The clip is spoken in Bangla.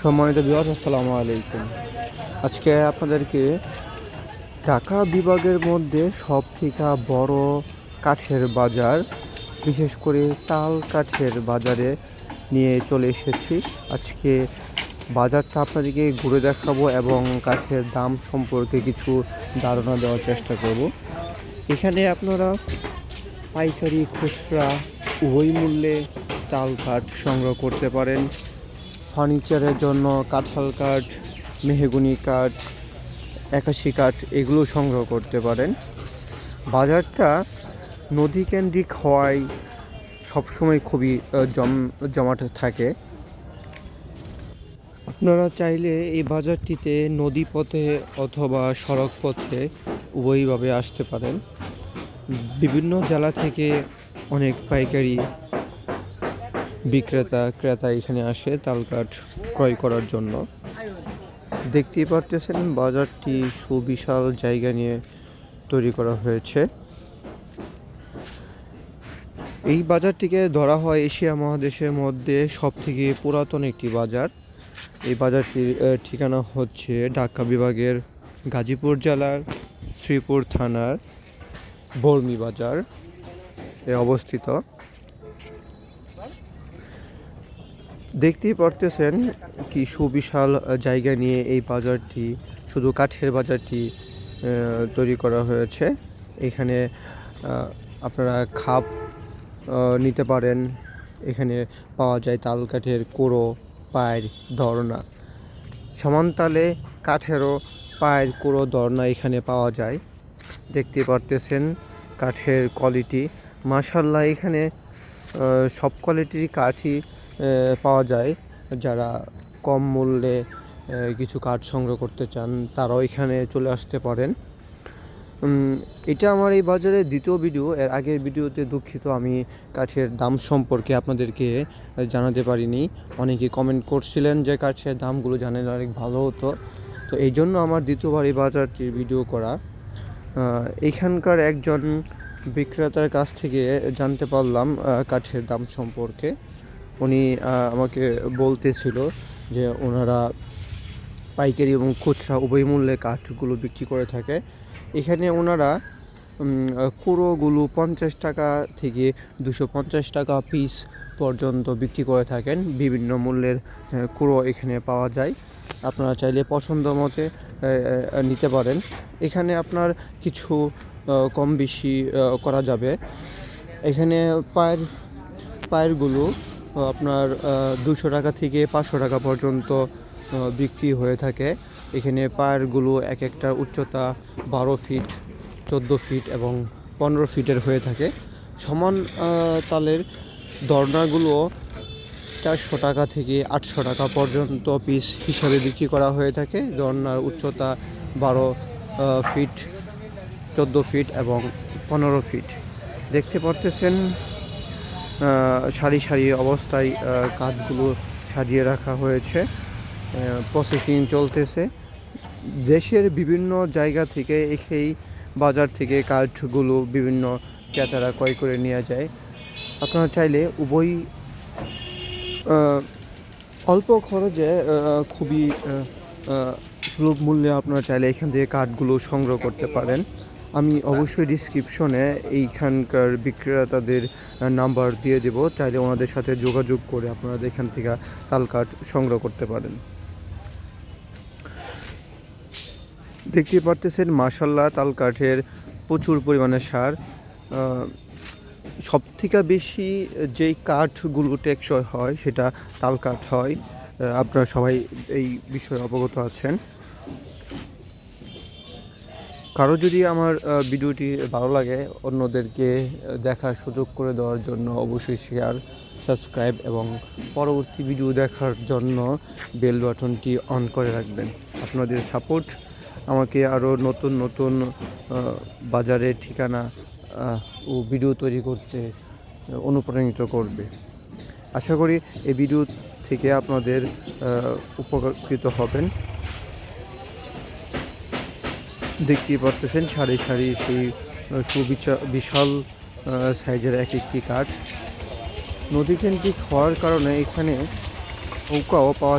সম্মানিত বিভাগ আসসালামু আলাইকুম। আজকে আপনাদেরকে ঢাকা বিভাগের মধ্যে সব থেকে বড় কাঠের বাজার, বিশেষ করে তাল কাঠের বাজারে নিয়ে চলে এসেছি। আজকে বাজারটা আপনাদেরকে ঘুরে দেখাবো এবং কাঠের দাম সম্পর্কে কিছু ধারণা দেওয়ার চেষ্টা করব। এখানে আপনারা পাইকারি, খুচরা, উভয় মূল্যে তাল কাঠ সংগ্রহ করতে পারেন। ফার্নিচারের জন্য কাঁঠাল কাঠ, মেহগুনি কাঠ, একাশি কাঠ এগুলো সংগ্রহ করতে পারেন। বাজারটা নদীকেন্দ্রিক হওয়ায় সবসময় খুবই জম, জমাট থাকে। আপনারা চাইলে এই বাজারটিতে নদী পথে অথবা সড়ক পথে উভয়ভাবে আসতে পারেন। বিভিন্ন জেলা থেকে অনেক পাইকারি বিক্রেতা, ক্রেতা এখানে আসে তাল কাঠ ক্রয় করার জন্য। দেখতেই পারতেছেন বাজারটি সুবিশাল জায়গা নিয়ে তৈরি করা হয়েছে। এই বাজারটিকে ধরা হয় এশিয়া মহাদেশের মধ্যে সব থেকে পুরাতন একটি বাজার। এই বাজারটির ঠিকানা হচ্ছে ঢাকা বিভাগের গাজীপুর জেলার শ্রীপুর থানার বর্মি বাজার এ অবস্থিত। দেখতেই পারতেছেন কি সুবিশাল জায়গা নিয়ে এই বাজারটি, শুধু কাঠের বাজারটি তৈরি করা হয়েছে। এখানে আপনারা খাপ নিতে পারেন। এখানে পাওয়া যায় তাল কাঠের কোড়ো, পায়ের ধরনা সমানতালে কাঠেরও পায়ের কোড়ো ধরনা এখানে পাওয়া যায়। দেখতে পারতেছেন কাঠের কোয়ালিটি মাশাল্লাহ, এখানে সব কোয়ালিটির কাঠই পাওয়া যায়। যারা কম মূল্যে কিছু কাঠ সংগ্রহ করতে চান, তারাও এখানে চলে আসতে পারেন। এটা আমার এই বাজারে দ্বিতীয় ভিডিও এর আগের ভিডিওতে দুঃখিত, আমি কাঠের দাম সম্পর্কে আপনাদেরকে জানাতে পারিনি। অনেকে কমেন্ট করছিলেন যে কাঠের দামগুলো জানালে অনেক ভালো হতো। তো এই জন্য আমার দ্বিতীয়বার এই বাজারটির ভিডিও করা। এখানকার একজন বিক্রেতার কাছ থেকে জানতে পারলাম কাঠের দাম সম্পর্কে। উনি আমাকে বলতেছিল যে ওনারা পাইকারি এবং খুচরা উভয় মূল্যে কাঠগুলো বিক্রি করে থাকে। এখানে ওনারা কুড়োগুলো পঞ্চাশ টাকা থেকে দুশো পঞ্চাশ টাকা পিস পর্যন্ত বিক্রি করে থাকেন। বিভিন্ন মূল্যের কুড়ো এখানে পাওয়া যায়। আপনারা চাইলে পছন্দ মতে নিতে পারেন। এখানে আপনার কিছু কম বেশি করা যাবে। এখানে পায়ের, পায়েরগুলো আপনার দুশো টাকা থেকে পাঁচশো টাকা পর্যন্ত বিক্রি হয়ে থাকে। এখানে পায়েরগুলো এক একটা উচ্চতা বারো ফিট, চোদ্দ ফিট এবং পনেরো ফিটের হয়ে থাকে। সমান তালের দরনাগুলো চারশো টাকা থেকে আটশো টাকা পর্যন্ত পিস হিসাবে বিক্রি করা হয়ে থাকে। দরনার উচ্চতা বারো ফিট চোদ্দ ফিট এবং পনেরো ফিট। দেখতে পারতেছেন সারি সারি অবস্থায় কাঠগুলো সাজিয়ে রাখা হয়েছে। প্রসেসিং চলতেছে। দেশের বিভিন্ন জায়গা থেকে এই বাজার থেকে কাঠগুলো বিভিন্ন ক্রেতারা ক্রয় করে নিয়ে যায়। আপনারা চাইলে উভয় অল্প খরচে খুবই সুলভ মূল্যে আপনারা চাইলে এখান থেকে কাঠগুলো সংগ্রহ করতে পারেন। আমি অবশ্যই ডিসক্রিপশনে এইখানকার বিক্রেতাদের নাম্বার দিয়ে দেবো। চাইলে ওনাদের সাথে যোগাযোগ করে আপনারা এখান থেকে তাল কাঠ সংগ্রহ করতে পারেন। দেখতে পারতেছেন মাসাল্লাহ তাল কাঠের প্রচুর পরিমাণে সার। সব থেকে বেশি যেই কাঠগুলো টেকসই হয়, সেটা তাল কাঠ হয়। আপনারা সবাই এই বিষয়ে অবগত আছেন। কারও যদি আমার ভিডিওটি ভালো লাগে, অন্যদেরকে দেখার সুযোগ করে দেওয়ার জন্য অবশ্যই শেয়ার সাবস্ক্রাইব এবং পরবর্তী ভিডিও দেখার জন্য বেল বাটনটি অন করে রাখবেন। আপনাদের সাপোর্ট আমাকে আরও নতুন নতুন বাজারের ঠিকানা ও ভিডিও তৈরি করতে অনুপ্রাণিত করবে। আশা করি এই ভিডিও থেকে আপনাদের উপকৃত হবেন। দেখতেই পারতেছেন সারি সারি সেই সুবিচা, বিশাল সাইজের এক একটি কাঠ। নদীকেন্দ্রিক হওয়ার কারণে এখানে নৌকাও পাওয়া